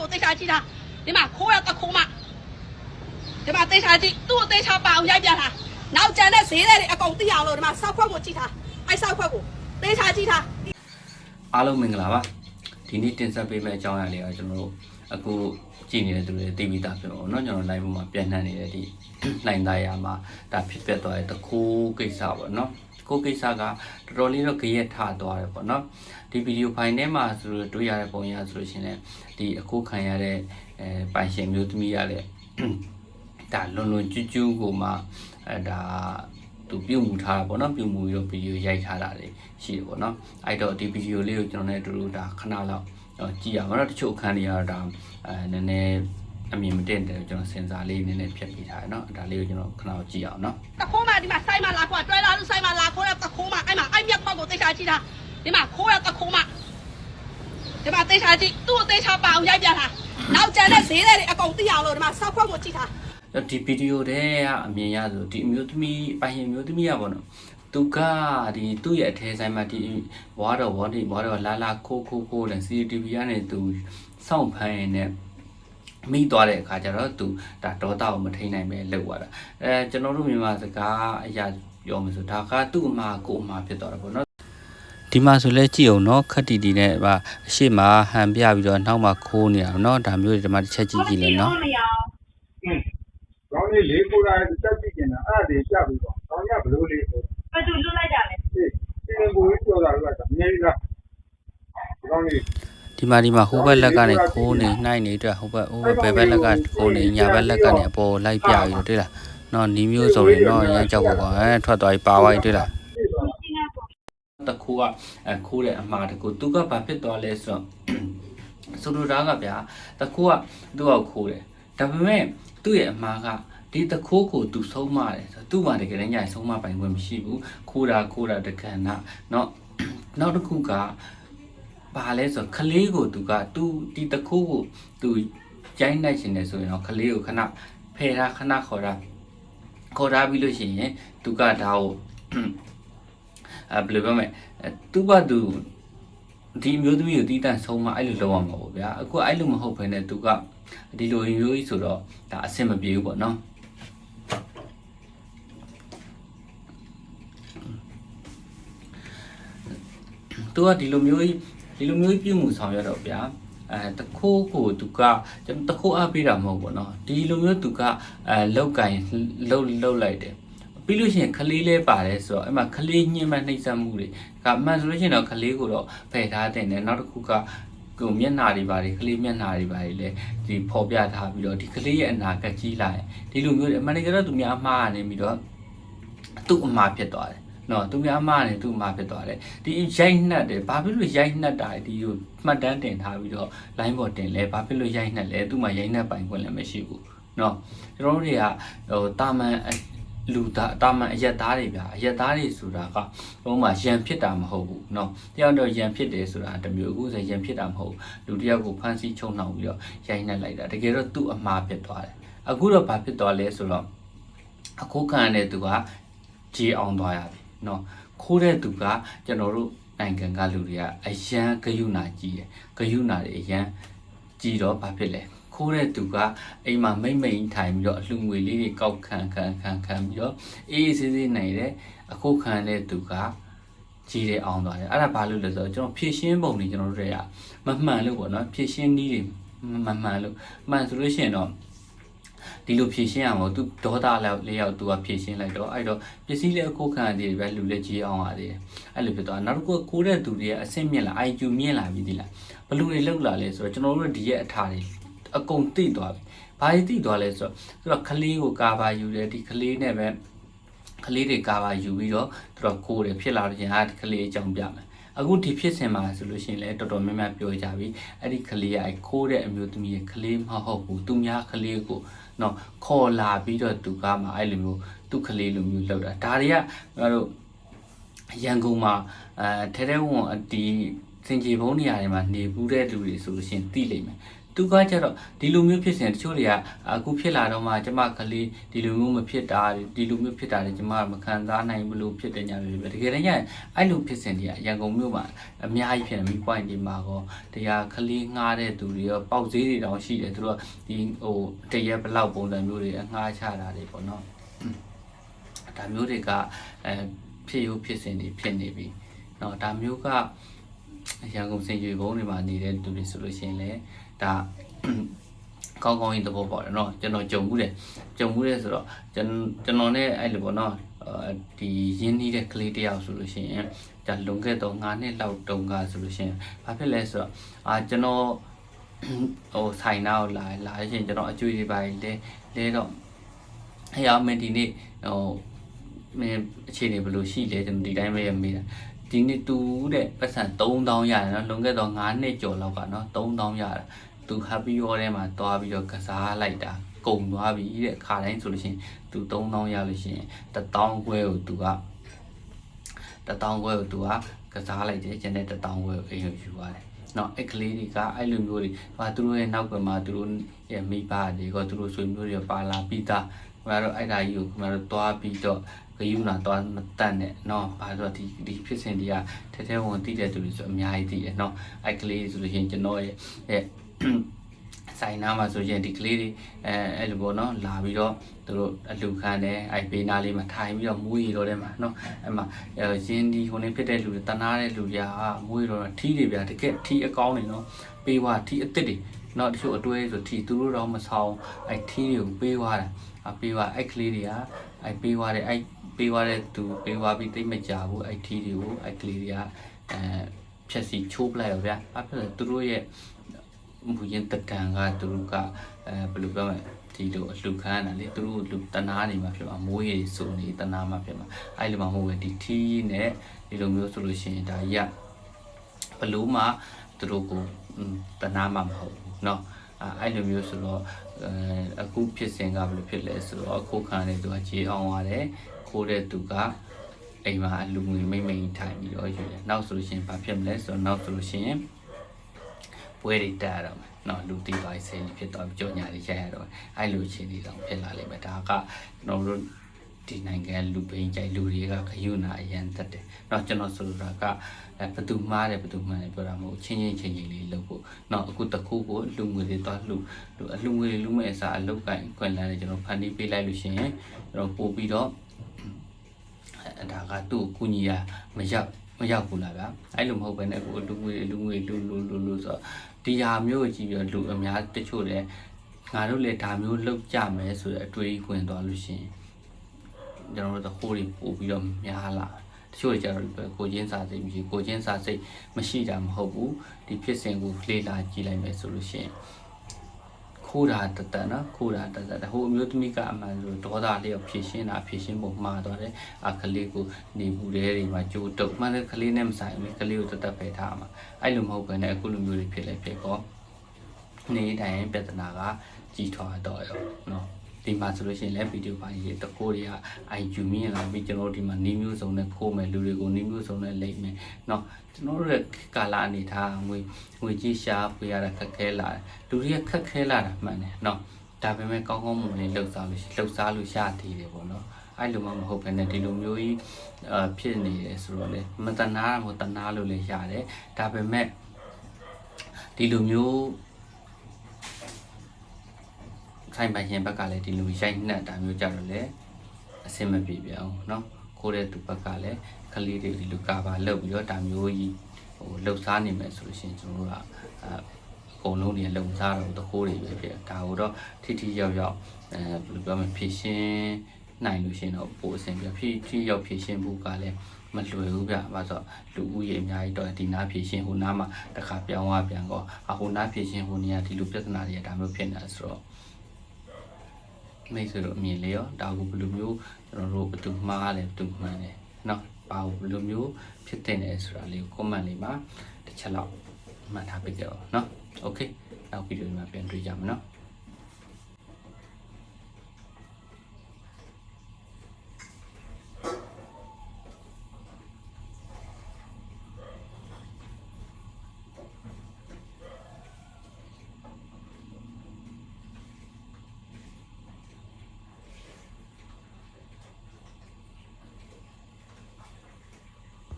ကိုသိချာကြည့်တာဒီမှာခိုးရတခိုးမဒီမှာသိချာကြည့်သူ့ကိုသိချာပါအောင်ရိုက်ပြတာနောက်ကျန်တဲ့ဈေးတွေအကုန်သိအောင်လို့ဒီမှာစောက်ခွက်ကိုကြည့်တာအဲ့စောက်ခွက်ကိုသိချာကြည့်တာအားလုံးမင်္ဂလာပါဒီနေ့တင်ဆက်ပေးမယ့်အကြောင်းအရာလေးကကျွန်တော်တို့ အခုကြည့်နေတဲ့သူတွေသိပြီးသားဖြစ်ပါတော့เนาะကျွန်တော် live မှာပြန်နှံ့နေတဲ့ဒီလိုင်းသားရမှာဒါဖြစ်ပျက်သွားတဲ့တခိုးကိစ္စပေါ့เนาะကိုကိစ္စကတော်တော်လေးတော့ကြရက်ထသွားတယ်ပေါ့เนาะဒီဗီဒီယိုဖိုင်ထဲမှာဆိုလို့တွေ့ရတဲ့ပုံရဆိုလို့ရှိရင်လည်းဒီအခုခံရတဲ့အဲပိုင်ရှင်မျိုးသမီးရတဲ့ ဒါလွန်လွန်ကျူးကျူးကိုမှအဲဒါသူပြုတ်မှုထားတာပေါ့နော်ပြုတ်မှုပြီးတော့ဗီဒီယိုရိုက်ထားတာတွေရှိတယ်ပေါ့နော်အဲ့တော့ဒီဗီဒီယိုလေးကိုကျွန်တော်နဲ့အတူတူဒါခဏလောက်တော့ ကြည့်ရအောင်နော်တချို့အခန်းတွေကတော့ဒါအဲနည်းနည်းအမြင်မတင်တယ်ကျွန်တော်စင်စာလေးနည်းနည်းဖြတ်ပေးထားတယ်နော်ဒါလေးကိုကျွန်တော်ခဏလောက်ကြည့်အောင်နော်တခိုးမဒီမှာစိုင်းမလာခိုးတွဲလာလို့စိုင်းမလာခိုးရတခိုးမအဲ့မှာအဲ့မြက်ခွက်ကိုသိချာကြည့်တာဒီမှာခိုးရတခိုးမဒီမှာသိချာကြည့်သူ့ကိုသိချာပါအောင်ရိုက်ပြတာနောက်ကျန်တဲ့ဈေးတွေအကုန်သိအောင်လို့ဒီမှာစောက်ခွက်ကိုကြည့်တာဒီဗီဒီယိုထဲကအမြင်ရဆိုဒီအမျိုးသမီးပိုင်ရှင်အမျိုးသမီးရပေါ့နော် သူကဒီသူ့ရဲ့အထဲဆိုင်မှာဒီဝါတော့ဝါဒီဝါတော့လာလာခိုးခိုးခိုးတယ် CCTV ကနေသူစောင့်ဖမ်းရင်လည်းမိသွားတဲ့အခါကျတော့သူဒါဒေါသကိုမထိန်နိုင်ပဲလောက်သွားတာအဲကျွန်တော်တို့မြန်မာစကားအရာပြောမှဆိုဒါကသူ့အမှားကိုအမှားဖြစ်သွားတာပေါ့နော်ဒီမှာဆိုလဲကြည့်အောင်နော်ခက်တီတီနဲ့ဗာအရှိမဟန်ပြပြီးတော့နောက်မှခိုးနေတာနော်ဒါမျိုးတွေဒီမှာတစ်ချက်ကြည့်ကြည့်လဲနော်อืมကောင်းလေးလေးကိုယ်တိုင်တက်ကြည့်နေတာအဲ့ဒါတွေပြပြီးတော့ကောင်းရဘလို့လေးဆိုဘ ယ်သူလွတ်လိုက်တာလဲဒီဒီလိုကိုပြောတာလို့ကအများကြီးလားကောင်းလေးဒီမှာဒီမှာဟိုဘက်လက်ကနေခိုးနေနှိုက်နေအတွက်ဟိုဘက်ဟိုဘက်ဘယ်ဘက်လက်ကခိုးနေညာဘက်လက်ကနေအပေါ်လိုက်ပြပြီးတော့တွေ့လားနော်နီးမျိုးစုံနေနော်ရမ်းကြောက်ပါကွာအဲထွက်သွားပြီးပါသွားပြီတွေ့လားသိသွားရှင်းရပေါ့တခုကအဲခိုးတဲ့အမှားတကူသူကဘာဖြစ်သွားလဲဆိုတော့ဆိုလိုတာကဗျာတခုကသူ့ကိုခိုးတယ်ဒါပေမဲ့သူ့ရဲ့အမှားက ဒီတခိုးကိုသူဆုံးမတယ်ဆိုတော့သူ့မှာတကယ်လည်းညာဆုံးမပိုင်ခွင့်မရှိဘူးခိုးတာခိုးတာတက္ကနာเนาะနောက်တစ်ခုကဘာလဲဆိုတော့ခလေးကိုသူကသူဒီတခိုးကိုသူကျိုင်းနိုင်ရှင်တယ်ဆိုရင်တော့ခလေးကိုခဏဖယ်ထားခဏခေါ်တာခေါ်ထားပြီးလို့ရှိရင်သူကဒါကို အဲဘယ်လိုပြောမလဲအဲသူ့ဘာသူဒီမျိုးသမီးကိုတီးတန့်ဆုံးမအဲ့လိုလုပ်အောင်မဟုတ်ဘူးဗျာအခုအဲ့လိုမဟုတ်ဘဲနဲ့သူကဒီလိုမျိုးကြီးဆိုတော့ဒါအဆင်မပြေဘူးပေါ့နော် သူကဒီလိုမျိုးကြီးဒီလိုမျိုးကြီးပြုမှုဆောင်ရတော့ဗျာအဲတခိုးကိုသူကကျွန်တော်တခိုးအားပေးတာမဟုတ်ဘူးเนาะဒီလိုမျိုးသူကအဲလောက်ကင်လောက်လောက်လိုက်တယ် ပြီးလို့ရှိရင်ခလေးလဲပါတယ်ဆိုတော့အဲ့မှာခလေးညှင်းမှနှိမ့်ဆက်မှုတွေကအမှန်ဆိုလို့ရှိရင်တော့ခလေးကိုတော့ဖယ်ထားတဲ့နဲ့နောက်တစ်ခုကကိုမျက်နှာတွေပါတယ်ခလေးမျက်နှာတွေပါတယ်လေဒီပေါ်ပြထားပြီးတော့ဒီခလေးရဲ့အနာကကြီးလာရင်ဒီလိုမျိုးတွေအမှန်တကယ်တော့သူများအမှားကနေပြီးတော့သူ့အမှားဖြစ်သွားတယ် နော်သူများအမှားနေသူ့အမှားဖြစ်သွားတယ်ဒီရိုက်နှက်တယ်ဘာဖြစ်လို့ရိုက်နှက်တာလဲဒီကိုမှတ်တမ်းတင်ထားပြီးတော့ line ပေါ်တင်လဲဘာဖြစ်လို့ရိုက်နှက်လဲသူ့မှာရိုက်နှက်ပိုင်ခွင့်လည်းမရှိဘူးနော်ကျွန်တော်တို့တွေကဟိုတာမန်အ လူသားတာမန်အရက်သားတွေဗျာအရက်သားတွေဆိုတာကဘုံမှာရံဖြစ်တာမဟုတ်ဘူးเนาะတယောက်တော့ရံဖြစ်တယ်ဆိုတာတစ်မျိုးအခုဆိုရံဖြစ်တာမဟုတ်ဘူးလူတစ်ယောက်ကိုဖမ်းဆီးချုံနှောင်ပြီးတော့ရိုက်နှက်လိုက်တာတကယ်တော့သူ့အမှားဖြစ်သွားတယ်အခုတော့ဘာဖြစ်သွားလဲဆိုတော့အခုခံရတဲ့သူကကြေးအောင်သွားရပြီ เนาะခိုးတဲ့သူကကျွန်တော်တို့နိုင်ငံကလူတွေကအရန်ဂယုဏကြီးတယ်ဂယုဏတွေအရန်ကြီးတော့ဘာဖြစ်လဲခိုးတဲ့သူကအိမ်မှာမိမ့်မိန်ထိုင်ပြီးတော့အလှငွေလေးတွေကောက်ခံခံခံခံပြီးတော့အေးအေးဆေးဆေးနိုင်တယ်အခုခံတဲ့သူကကြီးတယ်အောင်သွားတယ်အဲ့ဒါဘာလို့လဲဆိုတော့ကျွန်တော်ဖြည့်ရှင်းပုံတွေကျွန်တော်တို့တွေကမမှန်လို့ပေါ့နော်ဖြည့်ရှင်းနည်းတွေမမှန်လို့မှန်ဆိုလို့ရှိရင်တော့ ဒီလိုဖြည့်ရှင်းအောင်သူဒေါသလောက်လေးရောက်သူကဖြည့်ရှင်းလိုက်တော့အဲ့တော့ပစ္စည်းလေးအခုခံရသေးတယ်ပဲလူလက်ကြီးအောင်ရသေးတယ်အဲ့လိုဖြစ်သွားနောက်တစ်ခုကကိုးတဲ့သူတွေရဲ့အဆင့်မြင့်လာ IQ မြင့်လာပြီဒီလားဘလူတွေလောက်လာလဲဆိုတော့ကျွန်တော်တို့ဒီရဲ့အထာတွေအကုန်သိသွားပြီဘာကြီးသိသွားလဲဆိုတော့သူကခလေးကိုကာပါယူတယ်ဒီခလေးနဲ့ပဲခလေးတွေကာပါယူပြီးတော့သူတို့ကိုးတယ်ဖြစ်လာလို့ရှင်ဟာဒီခလေးအကြောင်းပြမယ်အခုဒီဖြစ်စဉ်မှာဆိုလို့ရှိရင်လည်းတော်တော်များများပြောကြပြီအဲ့ဒီကလေးကအဲ့ခိုးတဲ့အမျိုးသမီးရဲ့ကလေးမဟုတ်ဘူးသူများကလေးကို နော်ခေါ်လာပြီးတော့သူကမှအဲ့လိုမျိုးသူ့ကလေးလိုမျိုးလောက်တာဒါတွေကငါတို့ရန်ကုန်မှာအဲထဲထဲဝန်အဒီစင်ကြေဘုံနေရာတွေမှာနေဘူးတဲ့လူတွေဆိုလို့ရှိရင်သိလိမ့်မယ် သူကကြတော့ဒီလိုမျိုးဖြစ်စဉ်တချို့တွေကအခုဖြစ်လာတော့မှကျမကလေးဒီလိုမျိုးမဖြစ်တာဒီလိုမျိုးဖြစ်တာတွေကျမမခံစားနိုင်ဘူးလို့ဖြစ်တဲ့ညာတွေပဲတကယ်တမ်းကျရင်အဲ့လိုဖြစ်စဉ်တွေကရန်ကုန်မြို့မှာအများကြီးဖြစ်နေပြီ point ဒီမှာကောတရားကလေးငှားတဲ့သူတွေရောပေါက်ဈေးတွေတောင်ရှိတယ်သူတို့ကဒီဟိုတရက်ဘလောက်ပုံစံမျိုးတွေအငှားချတာတွေပေါ့နော်ဒါမျိုးတွေကအဲဖြစ်ရုပ်ဖြစ်စဉ်တွေဖြစ်နေပြီเนาะဒါမျိုးကရန်ကုန်စင်ရွေဘုံတွေမှာနေတဲ့သူတွေဆိုလို့ရှိရင်လည်း ဒါ ကောင်းကောင်းကြီးသဘောပေါက်တယ်เนาะကျွန်တော်ကြုံမှုတယ်ကြုံမှုတယ်ဆိုတော့ကျွန်ကျွန်တော်နဲ့အဲ့လိုပေါ့เนาะဒီရင်းနှီးတဲ့ကလေးတယောက်ဆိုလို့ရှိရင်ဒါလွန်ခဲ့တော့9နှစ်လောက်တုန်းကဆိုလို့ရှိရင်ဘာဖြစ်လဲဆိုတော့အာကျွန်တော်ဟိုဆိုင်နာကိုလာလာရှင်ကျွန်တော်အကျွေးတွေပါလဲလဲတော့ဟဲ့အောင်မင်းဒီနေ့ဟိုမင်းအခြေအနေဘယ်လိုရှိလဲကျွန်တော်ဒီတိုင်းပဲမေးတာဒီနေ့တူတဲ့ပတ်စံ3000ရတယ်နော်လွန်ခဲ့တော့9နှစ်ကျော်လောက်ကနော်3000ရတယ် သူ happy hour ထဲမှာတွားပြီးတော့ကစားလိုက်တာကုန်သွားပြီတဲ့ခါတိုင်းဆိုလို့ရှိရင်သူ3000ရလို့ရှိရင်1000ခွဲကိုသူက1000ခွဲကိုသူကကစားလိုက်တယ်ကျန်တဲ့1000ခွဲကိုအိမ်ကိုယူသွားတယ်နော်အဲ့ကလေးတွေကအဲ့လိုမျိုးတွေဟာသူတို့ရဲ့နောက်ကွယ်မှာသူတို့ရဲ့မိဘတွေကသူတို့ဆွေမျိုးတွေပါလာပြီးသားခင်ဗျားတို့အဲ့ဒါကြီးကိုခင်ဗျားတို့တွားပြီးတော့ဂယုနာတွားမတတ်နဲ့နော်ဘာလို့ဒီဒီဖြစ်စဉ်တွေကထဲထဲဝင်သိတဲ့သူတွေဆိုအများကြီးသိတယ်နော်အဲ့ကလေးဆိုလို့ရှိရင်ကျွန်တော်ရဲ့ရဲ့ ဆိုင်နာမှာဆိုရင်ဒီကလေးတွေအဲအဲ့လိုပေါ့နော်လာပြီးတော့သူတို့အလူခံတယ်အဲ့ဘေးနားလေးမှာထိုင်ပြီးတော့မွေးရတော့တယ်မှာနော်အဲ့မှာရင်းဒီဟိုနေဖြစ်တဲ့လူတွေတနာတဲ့လူတွေကမွေးတော့ထီးတွေဗျာတကယ်ထီးအကောင်းနေနော်ပေးွားထီးအစ်စ်တွေနော်တချို့အတွဲဆိုထီးသူတို့တော့မဆောင်အဲ့ထီးတွေကိုပေးွားတာအပေးွားအဲ့ကလေးတွေကအဲ့ပေးွားတဲ့အဲ့ပေးွားတဲ့သူပေးွားပြီးတိတ်မကြဘူးအဲ့ထီးတွေကိုအဲ့ကလေးတွေကအဲဖြက်စီချိုးပလိုက်ရောဗျာအဲ့ဖြစ်သူတို့ရဲ့ မူရင်တတန်ကသူတို့ကအဲဘယ်လိုပြောမလဲဒီလိုအလှခံရတာလေသူတို့လူတနာနေမှာဖြစ်မှာမိုးရေစုံနေတနာမှာဖြစ်မှာအဲ့လိုမှမဟုတ်ပဲဒီထီးနဲ့ဒီလိုမျိုးဆိုလို့ရှိရင်ဒါကြီးကဘလို့မှသူတို့ကိုတနာမှာမဟုတ်ဘူးเนาะအဲ့လိုမျိုးဆိုတော့အဲအခုဖြစ်စဉ်ကဘယ်လိုဖြစ်လဲဆိုတော့အခုခံနေသူကကြေးအောင်ရတယ်ခိုးတဲ့သူကအိမ်မှာအလူငွေမိမ့်မိန်ထိုင်ပြီးတော့ယူတယ်နောက်ဆိုလို့ရှိရင်ဘာဖြစ်မလဲဆိုတော့နောက်ဆိုလို့ရှိရင် ပွဲတွေတက်ရတော့မယ်နော်လူတီပိုင်းဆယ်ကြီးဖြစ်သွားပြီးကြောညာတွေရိုက်ရတော့အဲ့လိုအခြေအနေတောင်ဖြစ်လာလိမ့်မယ်ဒါကကျွန်တော်တို့ဒီနိုင်ငံလူပိန်ကြိုက်လူတွေကခရုဏာအရန်တက်တယ်။တော့ကျွန်တော်ဆိုလိုတာကဘသူမှားတယ်ဘသူမှန်တယ်ပြောတာမဟုတ်ချင်းချင်းချင်းချင်းလေးလုပ်ဖို့။တော့အခုတခုကိုလူငွေတွေသွားလူလူအလူငွေတွေလူမဲ့အစားအလုတ်ကင်ခွင့်လန်းတယ်ကျွန်တော်ဖန်တီးပေးလိုက်လို့ရှိရင်ကျွန်တော်ပို့ပြီးတော့ဒါကသူ့ကိုကုညီရမရောက်မရောက်ဘူးလားဗျ။အဲ့လိုမဟုတ်ဘဲနဲ့အခုလူငွေလူငွေလူလူလူဆိုတော့ ဒီဟာမျိုးကိုကြည့်ပြီးတော့လူအများတချို့လည်းငါတို့လည်းဒါမျိုးလောက်ကြမယ်ဆိုတဲ့အတွေးဝင်သွားလို့ရှိရင်ကျွန်တော်တို့ဟိုးတွေပို့ပြီးတော့များလာတချို့ကြတော့ကိုချင်းစာစိတ်မရှိကိုချင်းစာစိတ်မရှိတာမဟုတ်ဘူးဒီဖြစ်စဉ်ကိုလေ့လာကြည့်လိုက်မယ်ဆိုလို့ရှိရင် ခိုးတာတတနော်ခိုးတာတတဟိုအမျိုးသမီးကအမှန်ဆိုဒေါသလေးကိုဖြည့်ရှင်းတာဖြည့်ရှင်းဖို့မှားသွားတယ်အခလေးကိုနေဘူးတဲ့တွေမှာကြိုးတုပ်မှလည်းကလေးနဲ့မဆိုင်ဘူးကလေးကိုတတပဲထားမှာအဲ့လိုမဟုတ်ဘဲနဲ့အခုလိုမျိုးတွေဖြစ်လဲဖြစ်တော့နေတိုင်းပြဿနာကကြီးထွားတော့ရောနော် ဒီမှာဆိုလို့ရှိရင်လည်းဗီဒီယိုပိုင်းရေတကိုးတွေကအိုင်ယူမင်းလာပြီးကျွန်တော်တို့ဒီမှာနီးမျိုးစုံနဲ့ခိုးမယ်လူတွေကိုနီးမျိုးစုံနဲ့လိမ့်မယ်เนาะကျွန်တော်တို့ရဲ့ကာလအနေထားငွေငွေကြီးရှားပွေရတာခက်ခဲလာတယ်လူတွေကခက်ခဲလာတာမှန်တယ်เนาะဒါပေမဲ့ကောင်းကောင်းမွန်မွန်လေးလှုပ်ရှားလို့လှုပ်ရှားလို့ရသေးတယ်ပေါ့เนาะအဲ့လိုမှမဟုတ်ဘဲနဲ့ဒီလိုမျိုးကြီးအဖြစ်နေတယ်ဆိုတော့လေမတနာမတနာလို့လည်းရတယ်ဒါပေမဲ့ဒီလိုမျိုး ဆိုင်ပိုင်ရှင်ဘက်ကလည်းဒီလိုရိုက်နှက်တာမျိုးကြတော့လေအဆင်မပြေပြအောင်เนาะခိုးတဲ့သူဘက်ကလည်းကလေးတွေဒီလိုကာပါလုပ်ပြီးတော့ဒါမျိုးကြီးဟိုလှုပ်ရှားနေမယ်ဆိုလို့ရှိရင်ကျွန်တော်တို့ကအအကုန်လုံးတွေလုံစားတော့တခိုးတွေပဲဖြစ်ဒါကိုတော့ထိထိရောက်ရောက်အဲဘယ်လိုပြောမလဲဖြည့်ရှင်းနိုင်လို့ရှိရင်တော့ပိုအဆင်ပြေဖြည့်ထိရောက်ဖြည့်ရှင်းဖို့ကလည်းမလွယ်ဘူးဗျ။ဘာလို့လူဦးရေအများကြီးတော့ဒီနားဖြည့်ရှင်းဟိုနားမှာတစ်ခါပြောင်းသွားပြန်တော့အဟိုနားဖြည့်ရှင်းဟိုနေရာဒီလိုပြဿနာတွေကဒါမျိုးဖြစ်နေတာဆိုတော့ မိတ်ဆွေတို့အမြင်လေးရောဒါကိုဘယ်လိုမျိုးကျွန်တော်တို့ဘယ်သူမှားလဲဘယ်သူမှန်လဲနော်ပါဘူးဘယ်လိုမျိုးဖြစ်တင်လဲဆိုတာလေးကို comment လေးမှာတစ်ချက်လောက်မှတ်ထားပေးကြပါဦးနော် okay နောက်ဗီဒီယိုမှာပြန်တွေ့ကြမှာနော်